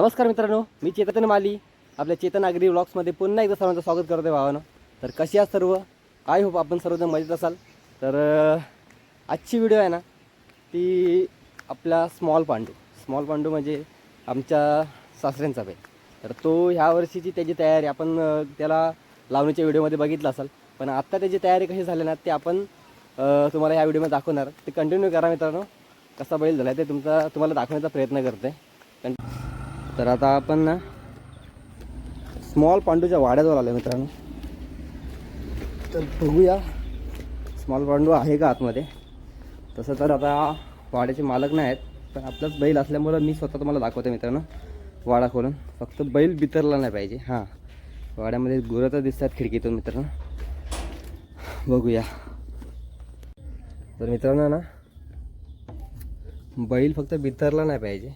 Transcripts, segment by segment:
नमस्कार मित्रांनो मी चेतन माली. आपल्या चेतन आगरी व्लॉग्समध्ये पुन्हा एकदा सर्वांचं स्वागत करतो आहे भावानं. तर कशी आहात सर्व? आय होप आपण सर्वजण मजेत असाल. तर आजची व्हिडिओ आहे ना ती आपला स्मॉल पांडू. स्मॉल पांडू म्हणजे आमच्या सासऱ्यांचा बैल. तर तो ह्या वर्षीची त्याची तयारी आपण त्याला लावणीच्या व्हिडिओमध्ये बघितला असाल. पण आत्ता त्याची तयारी कशी झाली ना ते आपण तुम्हाला ह्या व्हिडिओमध्ये दाखवणार. ते कंटिन्यू करा मित्रांनो. कसा बैल झाला ते तुमचा तुम्हाला दाखवण्याचा प्रयत्न करते कंट तर आता आपण ना स्मॉल पांडूच्या वाड्याजवळ आलो मित्रांनो. तर बघूया. स्मॉल पांडू आहे का आतमध्ये? तसं तर आता वाड्याचे मालक नाही आहेत पण आपलाच बैल असल्यामुळं मी स्वतः तुम्हाला दाखवते मित्रांनो वाडा खोलून. फक्त बैल बितरला नाही पाहिजे. हां वाड्यामध्ये गुरं तर दिसतात खिडकीतून मित्रांनो. बघूया. तर मित्रांनो ना बैल फक्त बितरला नाही पाहिजे.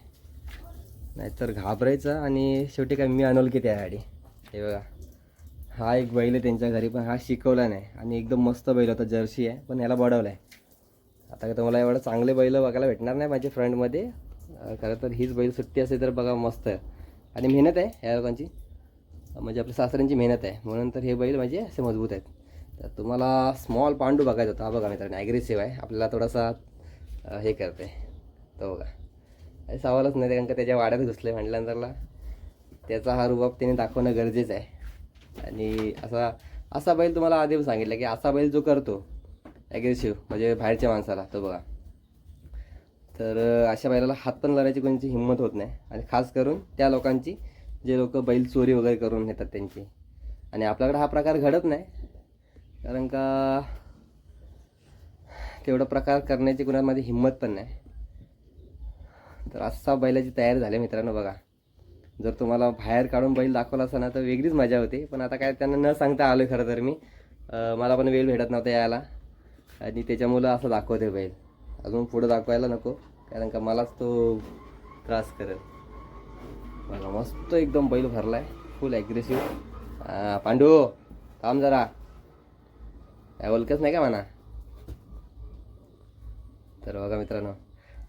नाहीतर घाबरायचं आणि शेवटी काय मी आणवलं की गाडी. हे बघा. हा एक बैल आहे त्यांच्या घरी पण हा शिकवला नाही. आणि एकदम मस्त बैल होता जर्सी आहे पण याला बडवला आहे आता काय तुम्हाला एवढं चांगले बैल बघायला भेटणार नाही माझ्या फ्रंटमध्ये खरं तर हीच बैल सुट्टी असेल तर बघा मस्त आहे. आणि मेहनत आहे ह्या लोकांची. म्हणजे आपल्या सासऱ्यांची मेहनत आहे. म्हणून तर हे बैल म्हणजे असे मजबूत आहेत. तर तुम्हाला स्मॉल पांडू बघायचा होता. हा बघा मित्रांनो ॲग्रेसिव्ह आहे. आपल्याला थोडासा हे करते. तो बघा. सवालच नाही कारण का त्याच्या वाड्यात घुसले म्हटल्यानंतरला. त्याचा हा रुबाब त्याने दाखवणं गरजेचं आहे. आणि असा असा बैल तुम्हाला आधी सांगितलं की असा बैल जो करतो ॲग्रेसिव्ह म्हणजे बाहेरच्या माणसाला तो बघा. तर अशा बैलाला हात पण लावायची कोणाची हिंमत होत नाही. आणि खास करून त्या लोकांची जे लोक बैल चोरी वगैरे करून नेतात त्यांची. आणि आपल्याकडे हा प्रकार घडत नाही. कारण का तेवढा प्रकार करण्याची कुणामध्ये हिंमत पण नाही. तर असा बैलाची तयारी झाली मित्रांनो बघा. जर तुम्हाला बाहेर काढून बैल दाखवला असता ना तर वेगळीच मजा होती. पण आता काय त्यांना न सांगता आलो खरं तर मी. मला पण वेळ भेटत नव्हता यायला. आणि त्याच्यामुळं असं दाखवते बैल. अजून पुढं दाखवायला नको कारण का मलाच तो त्रास करेल. बघा मस्त एकदम बैल भरला आहे फुल ॲग्रेसिव्ह पांडू थांब जरा. काय ओळखच नाही का म्हणा? तर बघा मित्रांनो.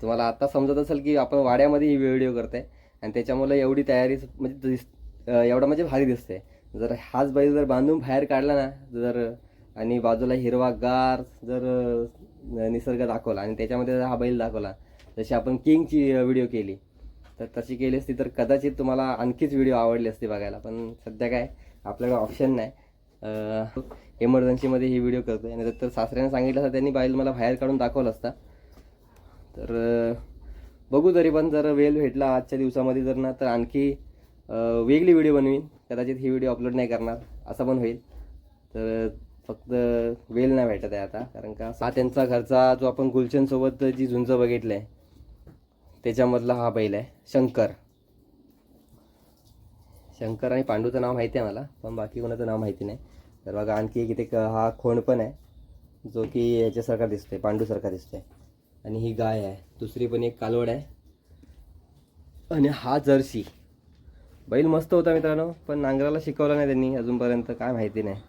तुम्हाला आता समजत असेल की आपण वाड्यामध्ये ही व्हिडिओ करते आणि त्याच्यामुळे एवढी तयारी म्हणजे दिस एवढा म्हणजे भारी दिसते जर हाच बैल जर बांधून बाहेर काढला ना जर आणि बाजूला हिरवा गार जर निसर्ग दाखवला आणि त्याच्यामध्ये जर हा बैल दाखवला जशी आपण किंगची व्हिडिओ केली तर तशी केली असती तर कदाचित तुम्हाला आणखीच व्हिडिओ आवडली असती बघायला. पण सध्या काय आपल्याकडे ऑप्शन नाही. इमर्जन्सीमध्ये ही व्हिडिओ करतो आणि तर सासऱ्याने सांगितलं असतं त्यांनी बैल मला बाहेर काढून दाखवला असता. तर बघू तरी पण जर वेळ भेटला आजच्या दिवसामध्ये जर ना तर आणखी वेगळी व्हिडिओ बनवीन. कदाचित ही व्हिडिओ अपलोड नाही करणार असं पण होईल. तर फक्त वेळ नाही भेटत आहे आता कारण का हा त्यांचा घरचा जो आपण गुलशनसोबत जी झुंज बघितलं आहे त्याच्यामधला हा बैल आहे शंकर. शंकर आणि पांडूचं नाव माहिती आहे मला पण बाकी कोणाचं नाव माहिती नाही. तर बघा आणखी एक इथे क- हा खोण पण आहे जो की याच्यासारखा दिसतोय पांडूसारखा दिसतोय. आणि ही गाय आहे. दुसरी पण एक कालवड आहे. आणि हा जर्सी. बैल मस्त होता मित्रांनो पण नांगराला शिकवलं नाही त्यांनी अजूनपर्यंत काय माहिती नाही.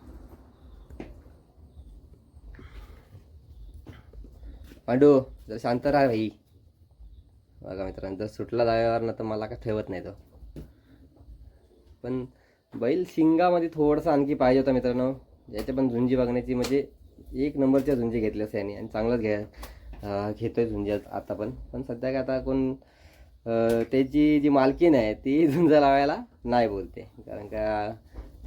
पांडू जर शांत राहा भाई. बघा मित्रांनो जर सुटला जागेवर ना तर मला काय ठेवत नाही तो. पण बैल शिंगामध्ये थोडंसं आणखी पाहिजे होता मित्रांनो. याच्या पण झुंजी बघण्याची म्हणजे एक नंबरच्या झुंजी घेतल्या त्याने आणि चांगलाच घ्या. घेतो आहे झुंजी आता पण. पण सध्या काय आता कोण त्याची जी मालकीन आहे ती झुंज लावायला नाही बोलते. कारण का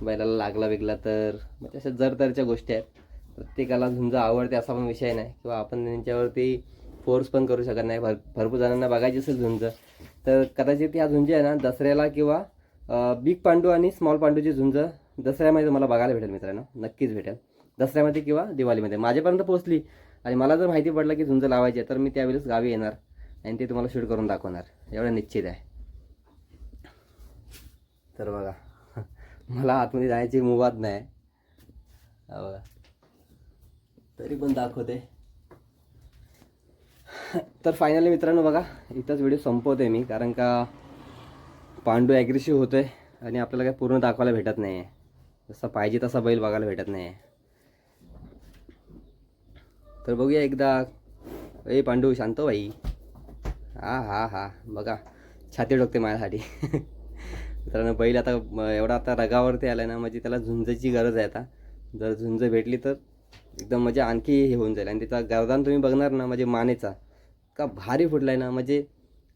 बैलाला लागला बिगला तर म्हणजे अशा जरतरच्या गोष्टी आहेत. प्रत्येकाला झुंज आवडते असा पण विषय नाही. किंवा आपण त्यांच्यावरती फोर्स पण करू शकत नाही. भर भरपूर जणांना बघायची असेल झुंज तर कदाचित ह्या झुंजी आहे ना दसऱ्याला किंवा बिग पांडू आणि स्मॉल पांडूची झुंज दसऱ्यामध्ये तुम्हाला बघायला भेटेल मित्रांनो. नक्कीच भेटेल. दसऱ्यामध्ये किंवा दिवाळीमध्ये. माझ्यापर्यंत पोहोचली. आणि मला जर माहिती पडलं की झुंज लावायची आहे तर मी त्यावेळेस गावी येणार आणि ते तुम्हाला शूट करून दाखवणार. एवढं निश्चित आहे. तर बघा मला आतमध्ये जायची मुवाद नाही. बघा. तरी पण दाखवते. तर फायनली मित्रांनो बघा इथंच व्हिडिओ संपवते मी कारण का पांडू ॲग्रेसिव्ह होतोय आणि आपल्याला काय पूर्ण दाखवायला भेटत नाही आहे जसा पाहिजे तसा बैल बघायला भेटत नाही आहे तर बघूया एकदा. ए पांडू शांत हो भाई हा हा हा. बघा छाती डोकते माझ्यासाठी. मित्रांनो बैल आता एवढा आता रगावरती आला ना म्हणजे त्याला झुंजची गरज आहे आता. जर झुंज भेटली तर एकदम म्हणजे आणखी हे होऊन जाईल. आणि त्याचा गर्दान तुम्ही बघणार ना म्हणजे मानेचा. का भारी फुटला आहे ना म्हणजे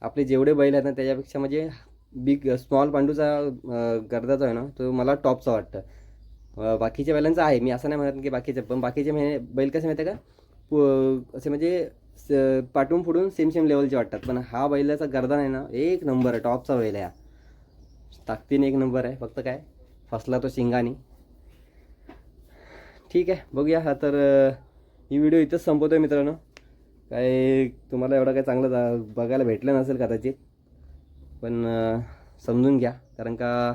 आपले जेवढे बैल आहेत ना त्याच्यापेक्षा म्हणजे बिग स्मॉल पांडूचा गर्दाचा आहे ना तो मला टॉपचा वाटतं. बाकीच्या बैलांचा आहे. मी असं नाही म्हणत की बाकीचे पण बाकीचे म्हणजे बैल कसे माहिती आहे का? असे म्हणजे स- पाठून फुडून सेम सेम लेवलचे वाटतात. पण हा बैलाचा गर्दान आहे ना एक नंबर आहे टॉपचा बैल आहे हा. ताकदीने एक नंबर आहे फक्त काय? फसला तो शिंगानी. ठीक आहे बघूया. हा तर ही व्हिडिओ इथंच संपवतो आहे मित्रांनो. काय तुम्हाला एवढं काय चांगलं जा- बघायला भेटलं नसेल कदाचित पण समजून घ्या. कारण का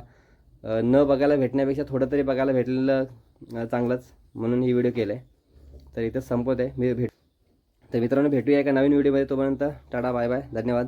न बघायला भेटण्यापेक्षा थोडं तरी बघायला भेटलेलं चांगलंच. म्हणून ही व्हिडिओ केलं आहे तर इथंच संपवत आहे मी भेट तर मित्रांनो भेटूया एका नवीन व्हिडिओमध्ये तोपर्यंत टाटा बाय बाय. धन्यवाद.